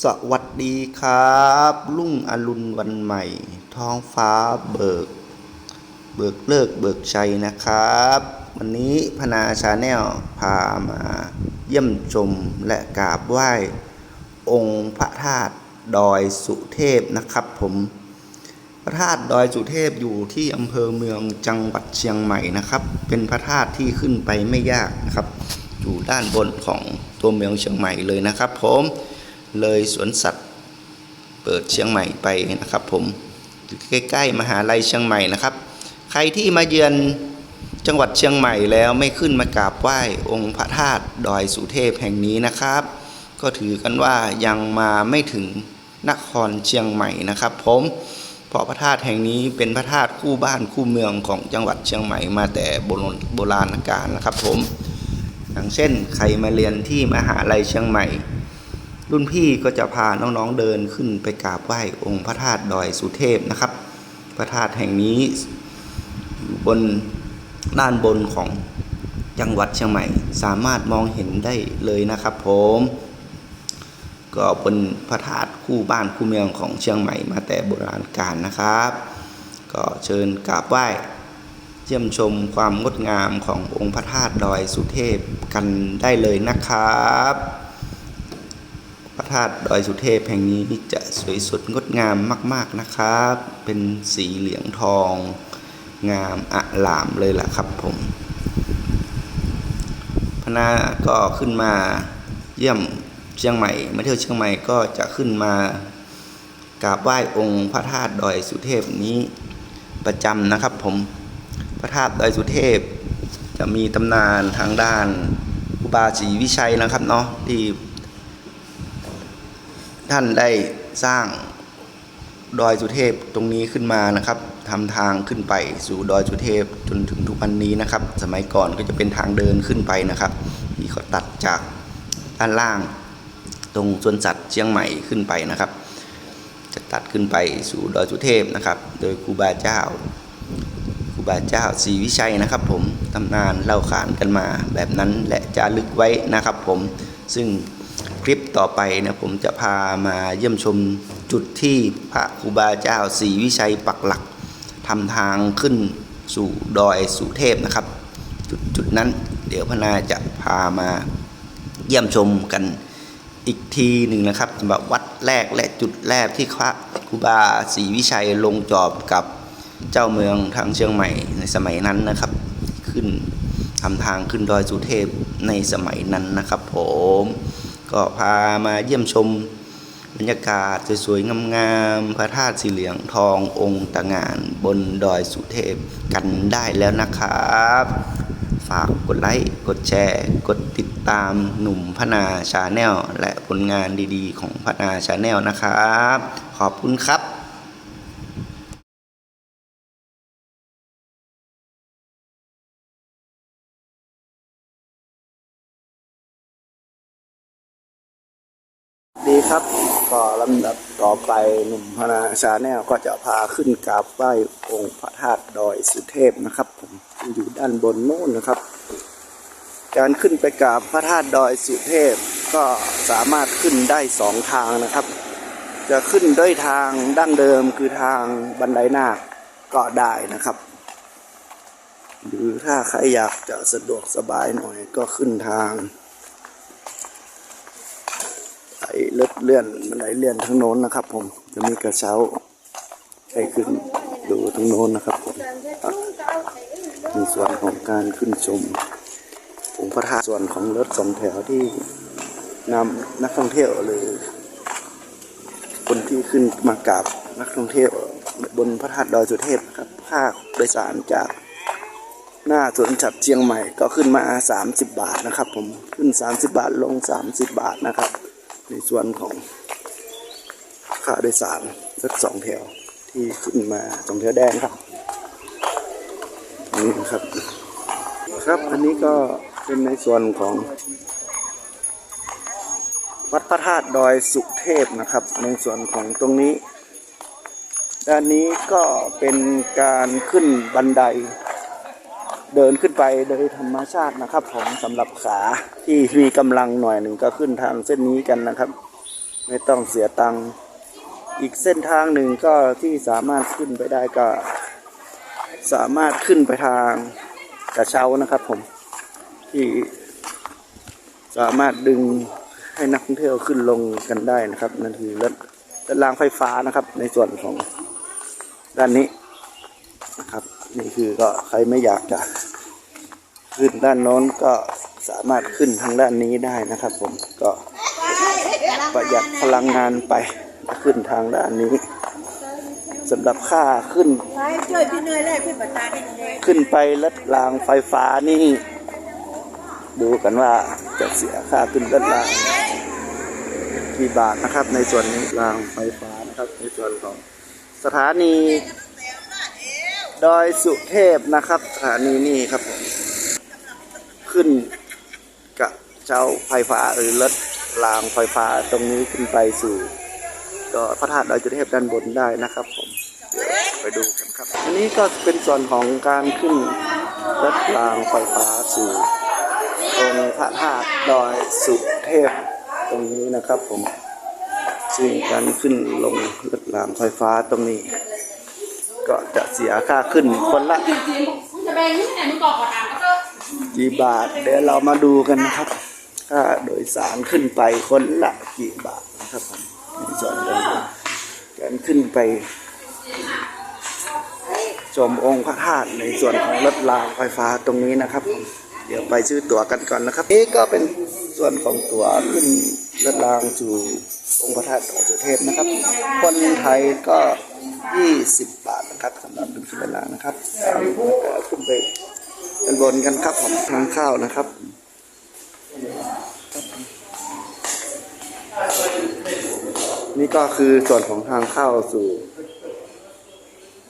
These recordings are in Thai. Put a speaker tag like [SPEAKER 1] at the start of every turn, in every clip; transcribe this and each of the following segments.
[SPEAKER 1] สวัสดีครับรุ่งอรุณวันใหม่ ท้องฟ้าเบิก เบิกเลิกเบิกชัยนะครับ วันนี้พนาชาแนลพามาเยี่ยมชมและกราบไหว้ องค์พระธาตุดอยสุเทพนะครับผม พระธาตุดอยสุเทพอยู่ที่อำเภอเมืองจังหวัดเชียงใหม่นะครับ เป็นพระธาตุที่ขึ้นไปไม่ยากนะครับ อยู่ด้านบนของตัวเมืองเชียงใหม่เลยนะครับผม เลยสวนสัตว์ เปิดเชียงใหม่ไปนะครับผมใกล้ๆมหาลัยเชียงใหม่นะครับ ใครที่มาเยือนจังหวัดเชียงใหม่แล้วไม่ขึ้นมากราบไหว้องค์พระธาตุดอยสุเทพแห่งนี้นะครับ ก็ถือกันว่ายังมาไม่ถึงนครเชียงใหม่นะครับผมเพราะพระธาตุแห่งนี้เป็นพระธาตุคู่บ้านคู่เมืองของจังหวัดเชียงใหม่มาแต่โบราณกาลนะครับผมอย่างเช่นใครมาเรียนที่มหาลัยเชียงใหม่ รุ่นพี่ก็จะพาน้องๆเดินขึ้นไปกราบไหว้องค์พระธาตุดอยสุเทพนะครับ พระธาตุแห่งนี้อบนด้านบนของจังหวัดเชียงใหม่ สามารถมองเห็นได้เลยนะครับผมก็เป็นพระธาตุคู่บ้านคู่เมืองของเชียงใหม่มาแต่โบราณกาลนะครับ ก็เชิญกราบไหว้เยี่ยมชมความงดงามขององค์พระธาตุดอยสุเทพกันได้เลยนะครับ พระธาตุดอยสุเทพแห่งนี้จะสวยสดงดงามมาก ๆนะครับ เป็นสีเหลืองทอง งามอลามเลยล่ะครับผม พนาก็ขึ้นมาเยี่ยมเชียงใหม่มาเที่ยวเชียงใหม่ก็จะขึ้นมากราบไหว้องค์พระธาตุดอยสุเทพนี้ประจำนะครับผมพระธาตุดอยสุเทพจะมีตำนานทางด้านครูบาศรีวิชัยนะครับเนาะที่ ท่านได้สร้างดอยสุเทพตรงนี้ขึ้นมานะครับทำทางขึ้นไปสู่ดอยสุเทพจนถึงทุกวันนี้นะครับ สมัยก่อนก็จะเป็นทางเดินขึ้นไปนะครับที่เขาตัดจากด้านล่าง ตรงสวนสัตว์เชียงใหม่ขึ้นไปนะครับ จะตัดขึ้นไปสู่ดอยสุเทพนะครับ โดยครูบาเจ้าครูบาเจ้าศรีวิชัยนะครับ ผมตำนานเล่าขานกันมาแบบนั้นและจารึกไว้นะครับ ผมซึ่ง คลิปต่อไปนะผมจะพามาเยี่ยมชมจุดที่พระครูบาเจ้าศรีวิชัยปักหลักทำทางขึ้นสู่ดอยสุเทพนะครับ จุดจุดนั้นเดี๋ยวพนาจะพามาเยี่ยมชมกันอีกทีหนึ่งนะครับสำหรับวัดแรกและจุดแรกที่พระครูบาศรีวิชัยลงจอบกับเจ้าเมืองทางเชียงใหม่ในสมัยนั้นนะครับ ขึ้นทำทางขึ้นดอยสุเทพในสมัยนั้นนะครับผม ก็พามาเยี่ยมชมบรรยากาศสวยๆงามๆพระธาตุสีเหลืองทององค์ตะงานบนดอยสุเทพกันได้แล้วนะครับ ฝากกดไลค์ กดแชร์ กดติดตามหนุ่มพนาชาแนลและผลงานดีๆ ของพนาชาแนลนะครับ ขอบคุณครับำดับต่อไปหนุ่มพนาชาแนลก็จะพาขึ้นกราบไหว้องค์พระธาตุดอยสุเทพนะครับ ผมอยู่ด้านบนโน้นนะครับ การขึ้นไปกราบพระธาตุดอยสุเทพก็สามารถขึ้นได้สองทางนะครับ จะขึ้นด้วยทางดั้งเดิมคือทางบันไดนาคก็ได้นะครับ หรือถ้าใครอยากจะสะดวกสบายหน่อยก็ขึ้นทาง ไอ้เลื่อนเลื่อนบันไดเลื่อนทั้งโน้นนะครับ ผมจะมีกระเช้าให้ขึ้นดูทั้งโน้นนะครับผมในส่วนของการขึ้นชมองค์พระธาตุส่วนของรถสองแถวที่นำนักท่องเที่ยวหรือคนที่ขึ้นมากราบนักท่องเที่ยวบนพระธาตุดอยสุเทพครับค่าโดยสารจากหน้าสวนสัตว์เชียงใหม่ก็ขึ้นมา 30 บาทนะครับ ผมขึ้น 30 บาทลง 30 บาทนะครับ ในส่วนของค่าโดยสารรถสองแถวที่ขึ้นมาสองแถวแดงครับนี่นะครับครับอันนี้ก็เป็นในส่วนของ วัดพระธาตุดอยสุเทพนะครับ ในส่วนของตรงนี้ ด้านนี้ก็เป็นการขึ้นบันได เดินขึ้นไปโดยธรรมชาตินะครับผมสำหรับขาที่มีกำลังหน่อยหนึ่งก็ขึ้นทางเส้นนี้กันนะครับ
[SPEAKER 2] ไม่ต้องเสียตังค์อีกเส้นทางหนึ่งก็ที่สามารถขึ้นไปได้ก็ สามารถขึ้นไปทางกระเช้านะครับผมที่สามารถดึงให้นักท่องเที่ยวขึ้นลงกันได้นะครับนั่นคือรถรถรางไฟฟ้านะครับ ในส่วนของด้านนี้นะครับ นี่คือก็ใครไม่อยากจะ ขึ้นด้านโน้นก็สามารถขึ้นทางด้านนี้ได้นะครับผมก็ประหยัดพลังงานไปขึ้นทางด้านนี้สำหรับค่าขึ้น ขึ้นไปรถรางไฟฟ้านี่ ดูกันว่าจะเสียค่าขึ้นรถรางกี่บาทนะครับ ในส่วนนี้รางไฟฟ้านะครับ ในส่วนของสถานีดอยสุเทพนะครับ สถานีนี่ครับผม ขึ้นกับเจ้าไฟฟ้าหรือรถรางไฟฟ้าตรงนี้ขึ้นไปสู่ก็พระธาตุดอยสุเทพด้านบนได้นะครับผมไปดูกันครับ อันนี้ก็เป็นส่วนของการขึ้นรถรางไฟฟ้าสู่องพระธาตุดอยสุเทพตรงนี้นะครับผมซึ่งการขึ้นลงรถรางไฟฟ้าตรงนี้ ก็จะเสียค่าขึ้นคนละ
[SPEAKER 3] กี่
[SPEAKER 2] บาท เดี๋ยวเรามาดูกันนะครับค่าโดยสารขึ้นไปคนละกี่บาทนะครับผมในส่วนของการขึ้นไปชมองค์พระธาตุในส่วนของรถรางไฟฟ้าตรงนี้นะครับ เดี๋ยวไปซื้อตั๋วกันก่อนนะครับนี่ก็เป็นส่วนของตั๋วขึ้นรถรางสู่องค์พระธาตุดอยสุเทพนะครับ คนไทยก็ 20 บาทนะครับสำหรับขึ้นรถรางนะครับตามขึ้นไปันบนกันครับผมทางเข้านะครับนี่ก็คือส่วนของทางเข้าสู่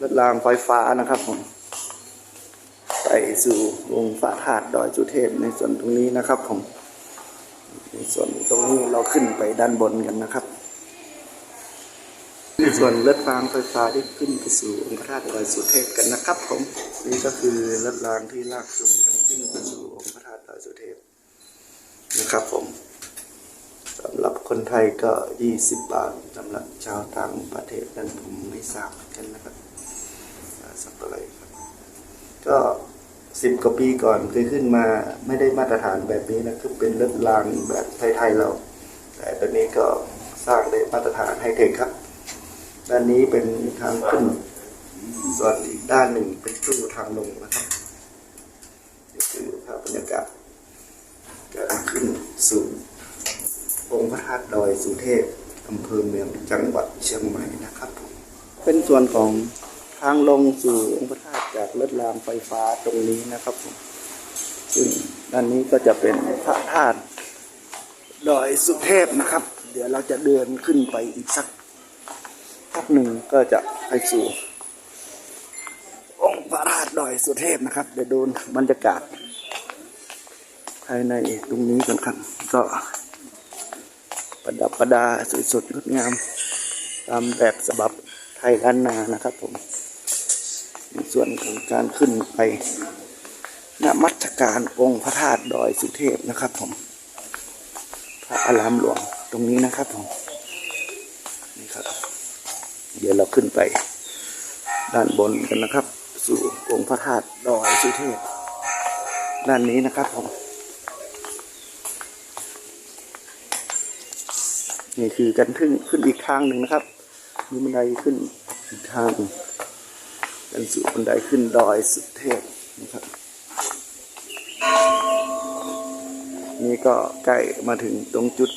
[SPEAKER 2] รถรางไฟฟ้านะครับผมไปสู่วงพระธาตุดอยสุเทพในส่วนตรงนี้นะครับผมในส่วนตรงนี้เราขึ้นไปด้านบนกันนะครับ ส่วนรถรางไฟฟ้าที่ขึ้นไปสู่องค์พระธาตุดอยสุเทพกันนะครับผมนี่ก็คือรถรางที่ลากจูงกันขึ้นไปสู่องค์พระธาตุดอยสุเทพนะครับผมสำหรับคนไทยก็20บาทสำหรับชาวต่างประเทศนั้นผมไม่ทราบเหมือนกันนะครับสักเท่าไหร่ครับ ก็สิบกว่าปีก่อนเคยขึ้นมาไม่ได้มาตรฐานแบบนี้นะคือเป็นรถรางแบบไทยๆเรา แต่ตอนนี้ก็สร้างได้มาตรฐานไฮเทคครับ ด้านนี้เป็นทางขึ้น ส่วนอีกด้านหนึ่งเป็นตู้ทางลงนะครับนี่คือภาพบรรยากาศการขึ้นสู่องค์พระธาตุดอยสุเทพอำเภอเมืองจังหวัดเชียงใหม่นะครับ เป็นส่วนของทางลงสู่องค์พระธาตุจากรถรางไฟฟ้าตรงนี้นะครับผมซึ่งด้านนี้ก็จะเป็นพระธาตุดอยสุเทพนะครับ เดี๋ยวเราจะเดินขึ้นไปอีกสัก หนึ่งก็จะไปสู่องค์พระธาตุดอยสุเทพนะครับ เดี๋ยวดูบรรยากาศ ภายในตรงนี้กันครับ ก็ประดับประดาสวยสดงดงาม ตามแบบฉบับไทยล้านนานะครับผมส่วนของการขึ้นไปนมัสการองค์พระธาตุดอยสุเทพนะครับผม พระอารามหลวงตรงนี้นะครับผม เดี๋ยวเราขึ้นไป ด้านบนกันนะครับ สู่องค์พระธาตุดอยสุเทพ ด้านนี้นะครับผม นี่คือกันขึ้นขึ้นอีกทางหนึ่งนะครับมีบันไดขึ้นอีกทางกันสู่บันไดขึ้นดอยสุเทพนะครับ นี่ก็ใกล้มาถึงตรงจุด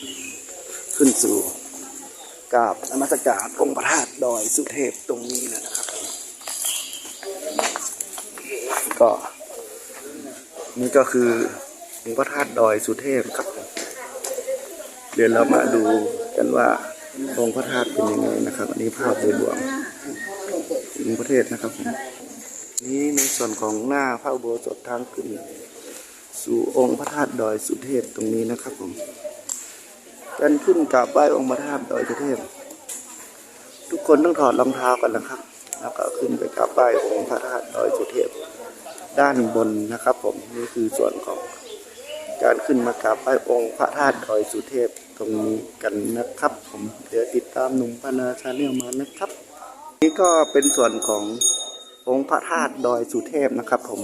[SPEAKER 2] ขึ้นสู่กราบนมัสการองค์พระธาตุ ดอยสุเทพตรงนี้แล้วนะครับ ก็นี่ก็คือองค์พระธาตุดอยสุเทพครับ เดี๋ยวเรามาดูกันว่าองค์พระธาตุเป็นยังไงนะครับ อันนี้ภาพโดยรวมองค์ประเทศนะครับผมนี่ในส่วนของหน้าพระอุโบสถทางขึ้น สู่องค์พระธาตุดอยสุเทพตรงนี้นะครับผมการขึ้นกราบไหว้องค์พระธาตุดอยสุเทพ ทุกคนต้องถอดรองเท้ากันนะครับ แล้วก็ขึ้นไปกราบไหว้องค์พระธาตุดอยสุเทพด้านบนนะครับ ผมนี่คือส่วนของการขึ้นมากราบไหว้องค์พระธาตุดอยสุเทพตรงนี้กันนะครับ ผมเดี๋ยวติดตามหนุ่มพนาชาแนลมานะครับ นี่ก็เป็นส่วนขององค์พระธาตุดอยสุเทพนะครับ ผม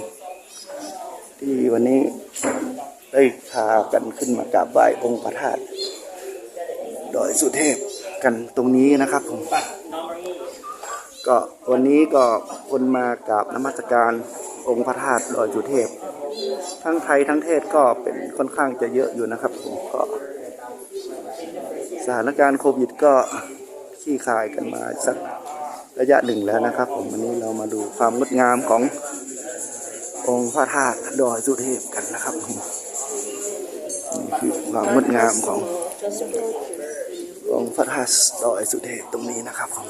[SPEAKER 2] ที่วันนี้ได้พากันขึ้นมากราบไหว้องค์พระธาตุดอยสุเทพ กันตรงนี้นะครับผมก็วันนี้ก็คนมากราบนมัสการองค์พระธาตุดอยสุเทพ ทั้งไทยทั้งเทศก็เป็นค่อนข้างจะเยอะอยู่นะครับผมก็สถานการณ์โควิดก็ขี้คายกันมาสักระยะหนึ่งแล้วนะครับ ผมวันนี้เรามาดูความงดงามขององค์พระธาตุดอยสุเทพกันนะครับผมนี่คือความงดงามของ องพระธาตุดอยสุเทพตรงนี้นะครับผม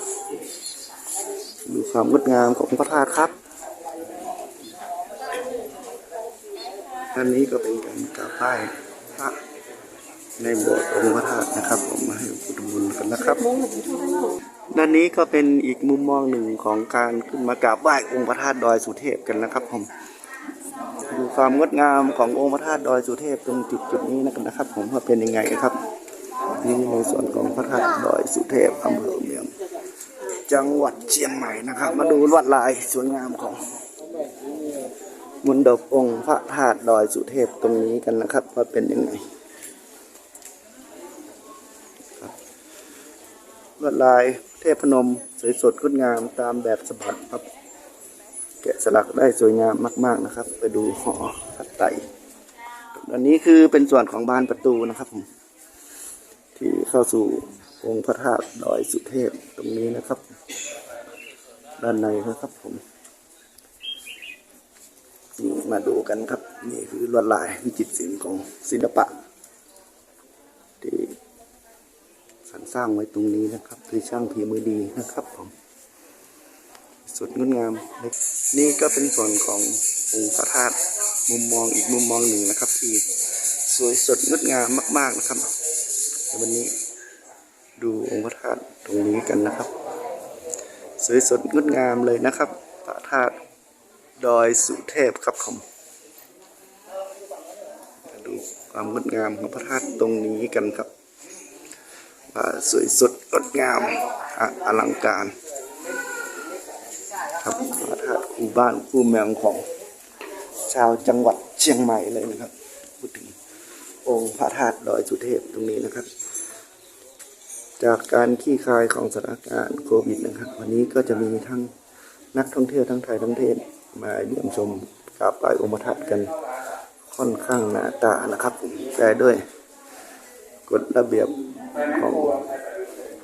[SPEAKER 2] ดูความงดงามของพระธาตุครับ อันนี้ก็เป็นการกราบไหว้พระในโบสถ์องค์พระธาตุนะครับ ผมมาให้พุทธมนต์กันนะครับ ด้านนี้ก็เป็นอีกมุมมองหนึ่งของการขึ้นมากราบไหว้องค์พระธาตุดอยสุเทพกันนะครับผมดูความงดงามขององค์พระธาตุดอยสุเทพตรงจุดจุดนี้นะครับผมว่าเป็นยังไงครับ นี่ในส่วนของพระธาตุดอยสุเทพอำเภอเมืองจังหวัดเชียงใหม่นะครับ มาดูลวดลายสวยงามของมนดบองค์พระธาตุดอยสุเทพตรงนี้กันนะครับ ว่าเป็นยังไงลวดลายเทพนมสวยสดงดงามตามแบบฉบับครับ แกะสลักได้สวยงามมาก ๆนะครับ ไปดูหอพระไตอันนี้คือเป็นส่วนของบานประตูนะครับผม เข้าสู่องค์พระธาตุดอยสุเทพตรงนี้นะครับ ด้านในนะครับผมนี่มาดูกันครับ นี่คือลวดลายวิจิตรศิลป์ของศิลปะ ที่สรรสร้างไว้ตรงนี้นะครับคือช่างฝีมือดีนะครับผมสุดงดงาม นี่ก็เป็นส่วนขององค์พระธาตุมุมมองอีกมุมมองหนึ่งนะครับ ที่สวยสดงดงามมาก ๆนะครับ วันนี้ดูองค์พระธาตุตรงนี้กันนะครับ สวยสดงดงามเลยนะครับ พระธาตุดอยสุเทพครับผมดูความงดงามของพระธาตุตรงนี้กันครับสวยสดงดงามออลังการ ครับพระธาตุคู่บ้านคู่เมืองของชาวจังหวัดเชียงใหม่เลยนะครับ พูดถึงองค์พระธาตุดอยสุเทพตรงนี้นะครับ จากการขี้คายของสถานการณ์โควิดนะครับ วันนี้ก็จะมีทั้งนักท่องเที่ยวทั้งไทยทั้งเทศมาเยี่ยมชมกราบไหว้องค์พระธาตุกันค่อนข้างหนาตานะครับผมแต่ด้วยกฎระเบียบของ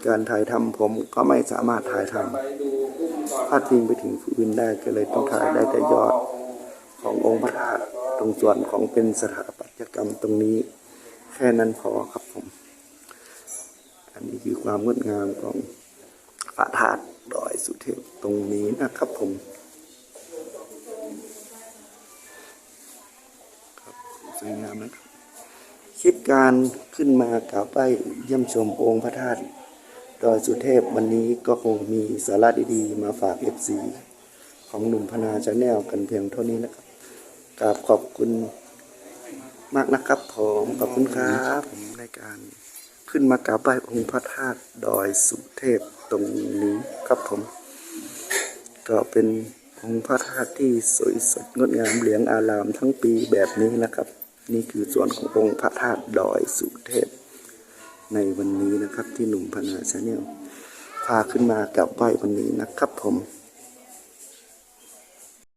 [SPEAKER 2] การถ่ายทำผมก็ไม่สามารถถ่ายทำพาดพิงไปถึงผู้อื่นได้ก็เลยต้องถ่ายได้แต่ยอดขององค์พระธาตุตรงส่วนของเป็นสถาปัตยกรรมตรงนี้ แค่นั้นพอครับผม ความงดงามของพระธาตุดอยสุเทพตรงนี้นะครับผมครับสวยงามนะครับคลิปการขึ้นมากราบไหว้เยี่ยมชมองค์พระธาตุดอยสุเทพวันนี้ก็คงมีสาระดีๆ มาฝากเอฟซีของหนุ่มพนาชาแนลกันเพียงเท่านี้นะครับกราบขอบคุณมากนะครับผมขอบคุณครับผมในการ ขึ้นมากราบไหว้องค์พระธาตุดอยสุเทพตรงนี้ครับผม ก็เป็นองค์พระธาตุที่สวยสดงดงามเหลืองอารามทั้งปีแบบนี้นะครับ นี่คือส่วนขององค์พระธาตุดอยสุเทพ ในวันนี้นะครับที่หนุ่มพนาชาแนลพาขึ้นมากราบไหว้วันนี้นะครับผม